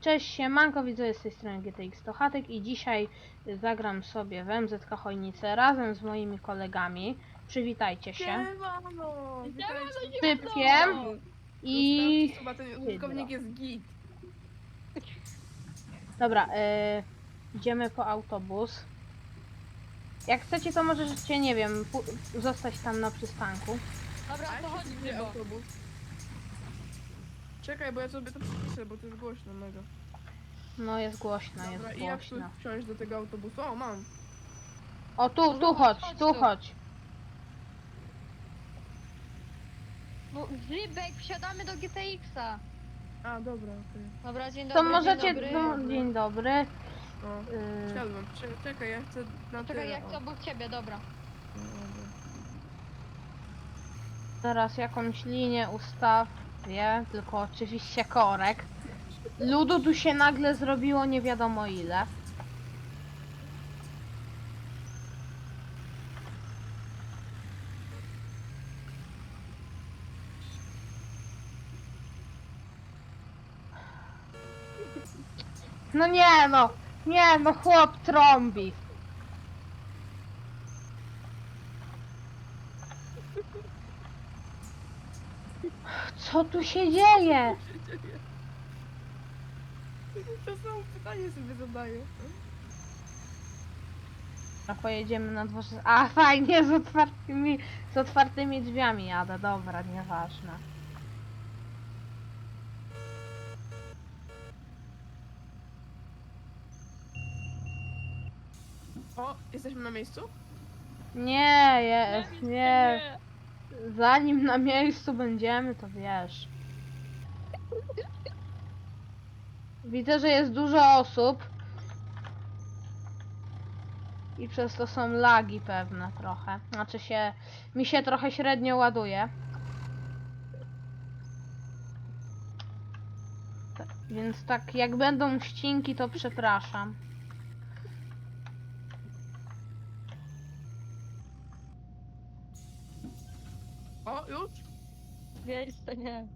Cześć, siemanko, widzę z tej strony GTX Tochatek i dzisiaj zagram sobie w MZK Chojnice razem z moimi kolegami. Przywitajcie się. Siemano! Typkiem i... Suba, ten użytkownik jest git. Dobra, y, idziemy po autobus. Jak chcecie, to możecie, nie wiem, pu- zostać tam na przystanku. Dobra, to chodź Grzybo. dzieje autobus? Czekaj, bo ja sobie to przepiszę, bo to jest głośno mega. No, jest głośno, jest Dobra, i jak tu głośno. wsiąść do tego autobusu? O, mam. O, tu, tu No, chodź, tu chodź. No, Grzybek, wsiadamy do GTX-a. A, dobra, okej. Dobra, dzień To dobry. możecie... Dzień dobry. No, dzień dobry. No, Y, wsiadłem. Cze- Czekaj, ja chcę na Czekaj, tyle. jak o. to obok ciebie, dobra. No, dobra. Teraz jakąś linię ustawię, tylko oczywiście korek. Ludu tu się nagle zrobiło nie wiadomo ile. No nie no, nie no, chłop trąbi. Co tu się dzieje? To samo pytanie sobie zadaję. A pojedziemy na dworze. A fajnie, z otwartymi, z otwartymi drzwiami jadę. Dobra, nieważne. O, jesteśmy na miejscu? Nie, jest, nie. Zanim na miejscu będziemy, to wiesz. Widzę, że jest dużo osób. I przez to są lagi pewne trochę. Znaczy się, mi się trochę średnio ładuje. Więc tak, jak będą ścinki, to przepraszam. O, już? Miejsce nie.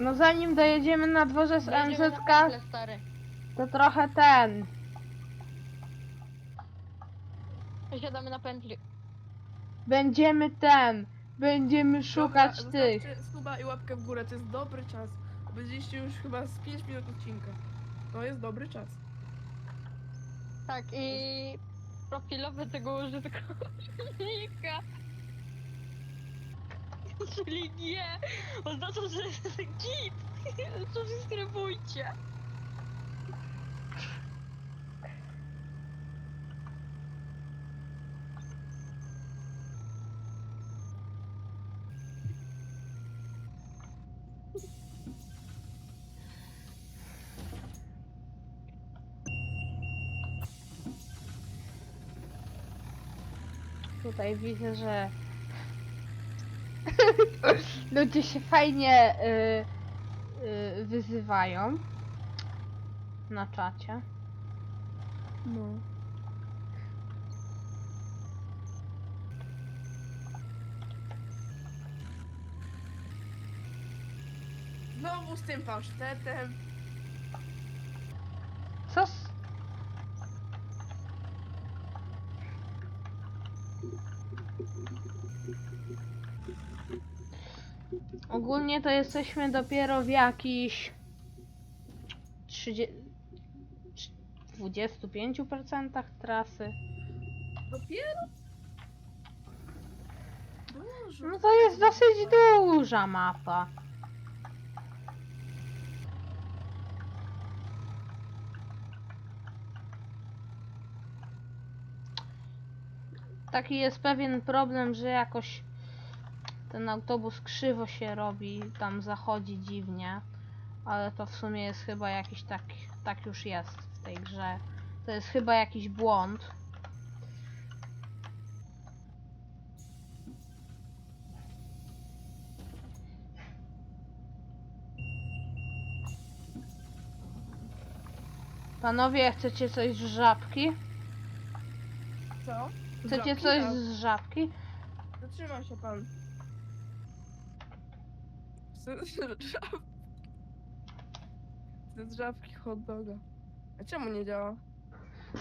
No zanim dojedziemy na dworzec MZK, na stary. to trochę ten. Siadamy na pętli. Będziemy ten. Będziemy szukać Dobra, tych. zostawcie Suba i łapkę w górę, to jest dobry czas. Byliście już chyba z 5 minut odcinka. To jest dobry czas. Tak, i profilowy tego użytkownika. Czyli nie, oznacza, że git. Subskrybujcie. Tutaj widzę, że ludzie się fajnie y, y, wyzywają na czacie. No. Znowu z tym pasztetem. Ogólnie to jesteśmy dopiero w jakichś 30, 25% trasy. Dopiero? Dużo. No to jest dosyć duża mapa. Taki jest pewien problem, że jakoś ten autobus krzywo się robi, tam zachodzi dziwnie, ale to w sumie jest chyba jakiś tak, tak już jest w tej grze. To jest chyba jakiś błąd. Panowie, chcecie coś z żabki? Co? Chcecie Żabki? coś A, z żabki? Zatrzyma się pan. Te drzewki. Te drzewki hot doga. A czemu nie działa?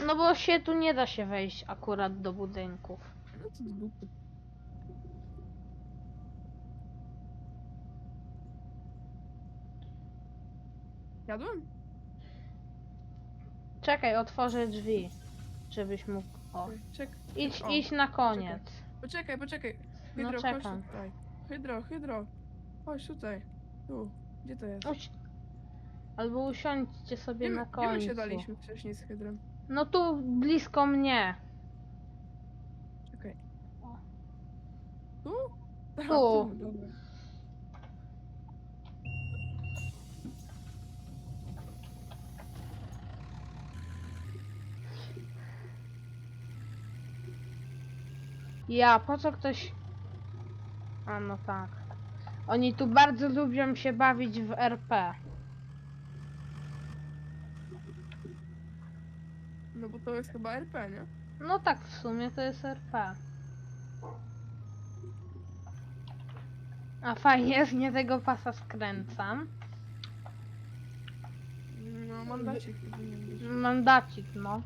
No bo się tu nie da się wejść akurat do budynków. No to z dupy. Jadłem? Czekaj, otworzę drzwi. Żebyś mógł. O. Idź, O, idź na koniec. poczekaj, poczekaj. No Hydro, chodź czekam. tutaj. Hydro, hydro. Chodź tutaj. Tu. Gdzie to jest? Uś... Albo usiądźcie sobie na my, gdzie my końcu. się daliśmy wcześniej z hydrem? No tu blisko mnie. Czekaj. O. Tu? A, Tu. dobra. Ja, po co ktoś... A no tak. Oni tu bardzo lubią się bawić w RP. No bo to jest chyba RP, nie? No tak, w sumie to jest RP. A fajnie, z nie tego pasa skręcam. No mandacik. Mandacik, no.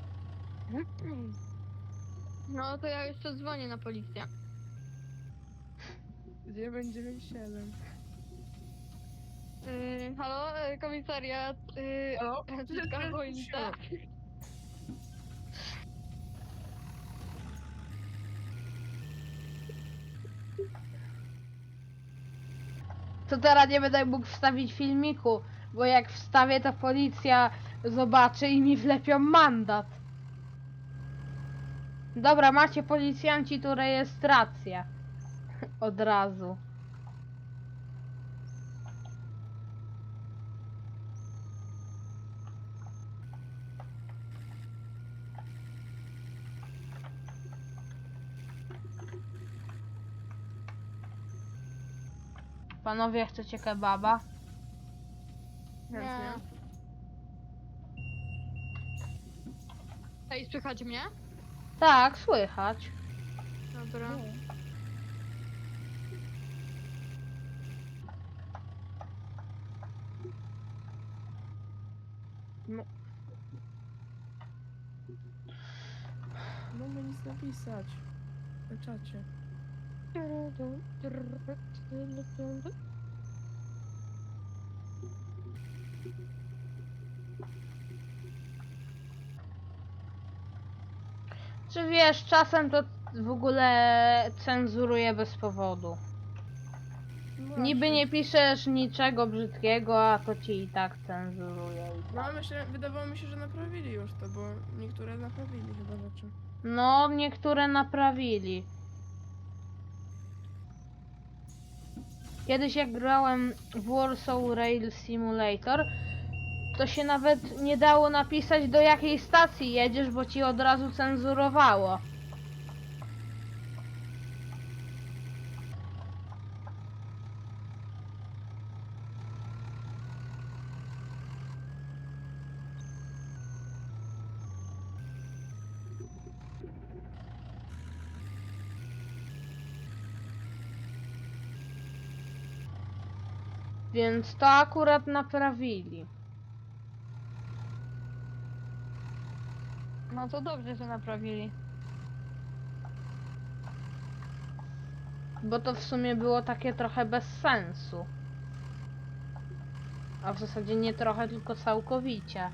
No to ja jeszcze dzwonię na policję. 997. Yy, halo, yy, komisariat. Yy, Halo? Franциska Wojta. To teraz nie będę mógł wstawić filmiku, bo jak wstawię to policja zobaczy i mi wlepią mandat. Dobra, macie policjanci tu rejestrację. Od razu. Panowie, chcecie kebaba? Chętnie. Ej, słychać mnie? Tak, słychać. Dobra. No mogę nic napisać. Na czacie. Czy wiesz, czasem to w ogóle cenzuruje bez powodu. Niby nie piszesz niczego brzydkiego, a to ci i tak cenzuruje. I No tak. myślę, wydawało mi się, że naprawili już to, bo niektóre naprawili chyba rzeczy. No, niektóre naprawili. Kiedyś jak grałem w Warsaw Rail Simulator, to się nawet nie dało napisać do jakiej stacji jedziesz, bo ci od razu cenzurowało. Więc to akurat naprawili. No to dobrze, że naprawili. Bo to w sumie było takie trochę bez sensu. A w zasadzie nie trochę, tylko całkowicie.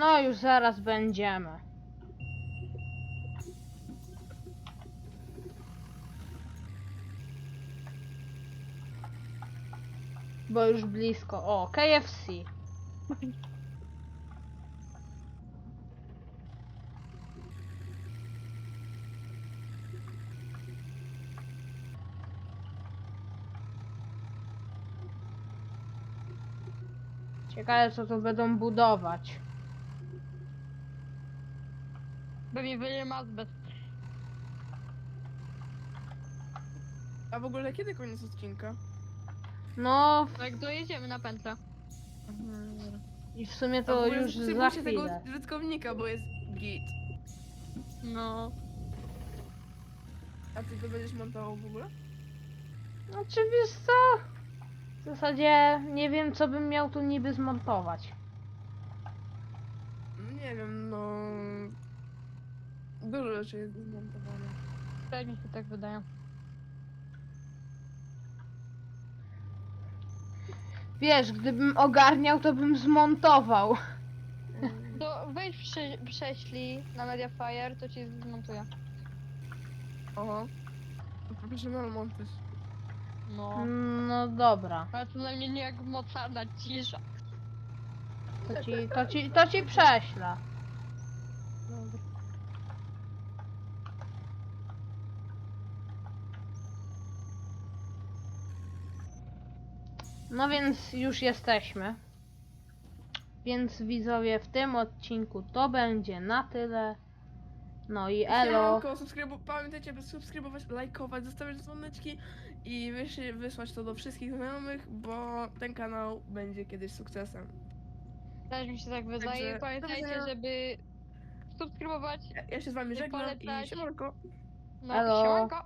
No już zaraz będziemy. Bo już blisko. O, KFC. Ciekawe co tu będą budować. Pewnie wyjem azbest. A w ogóle kiedy koniec odcinka? No Jak dojedziemy na pętlę. i w sumie A w to ogóle już za subskrybujcie tego chwilę. użytkownika, bo jest git. No. A ty to będziesz montował w ogóle? Znaczy wiesz co? W zasadzie nie wiem co bym miał tu niby zmontować. Nie wiem, no... Dużo rzeczy jest do zmontowania. Tak mi się tak wydaje. Wiesz, gdybym ogarniał, to bym zmontował. To wejdź prze, prześlij na Mediafire, to ci zmontuję. Oho. Professional montaż. No. No dobra. Ale to na mnie nie jak mocarna cisza. To ci, to ci, to ci prześlę. Dobra. No więc już jesteśmy. Więc widzowie, w tym odcinku to będzie na tyle. No i elo. Siemanko, subskrybu- pamiętajcie, by subskrybować, lajkować, zostawiać dzwoneczki i wysłać to do wszystkich znajomych, bo ten kanał będzie kiedyś sukcesem. Też mi się tak wydaje. Także- Pamiętajcie, żeby subskrybować. Ja, ja się z wami żegnam i polecać. siemanko. No, Elo. siemanko.